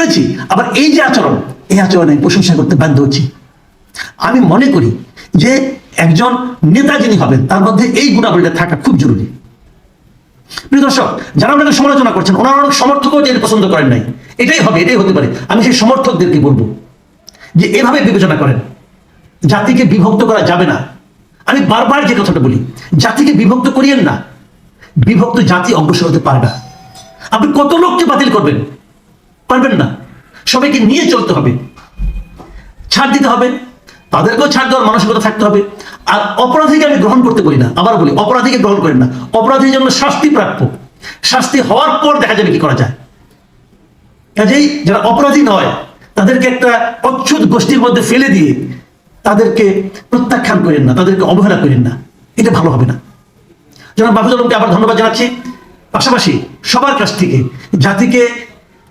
করেছি, আবার এই যে আচরণ, এই আচরণে প্রশংসা করতে বাধ্য হচ্ছি। আমি মনে করি যে একজন নেতা যিনি হবেন, তার মধ্যে এই গুণাবলীটা থাকা খুব জরুরি। প্রিয় দর্শক, যারা আপনাকে সমালোচনা করছেন, ওনারা অনেক সমর্থকও যে পছন্দ করেন নাই। এটাই হবে, এটাই হতে পারে। আমি সেই সমর্থকদেরকে বলব যে এভাবে বিবেচনা করেন। জাতিকে বিভক্ত করা যাবে না। আমি বারবার যে কথাটা বলি, জাতিকে বিভক্ত করিয়েন না। বিভক্ত জাতি অগ্রসর হতে পারে না। আপনি কত লোককে বাতিল করবেন? পারবেন না। সবাইকে নিয়ে চলতে হবে। ছাড় দিতে হবে। তাদেরকেও ছাড় দেওয়ার মানসিকতা থাকতে হবে। আর অপরাধীকে আমি গ্রহণ করতে বলি না। আবার বলি, অপরাধীকে গ্রহণ করেন না। অপরাধীর জন্য শাস্তি প্রাপ্য। শাস্তি হওয়ার পর দেখা যাবে কি করা যায়। কাজেই যারা অপরাধী নয়, তাদেরকে একটা অচ্ছুত গোষ্ঠীর মধ্যে ফেলে দিয়ে তাদেরকে প্রত্যাখ্যান করেন না, তাদেরকে অবহেলা করেন না। এটা ভালো হবে না। জনাব বাবুজ আবার ধন্যবাদ জানাচ্ছি। পাশাপাশি সবার কাছ থেকে জাতিকে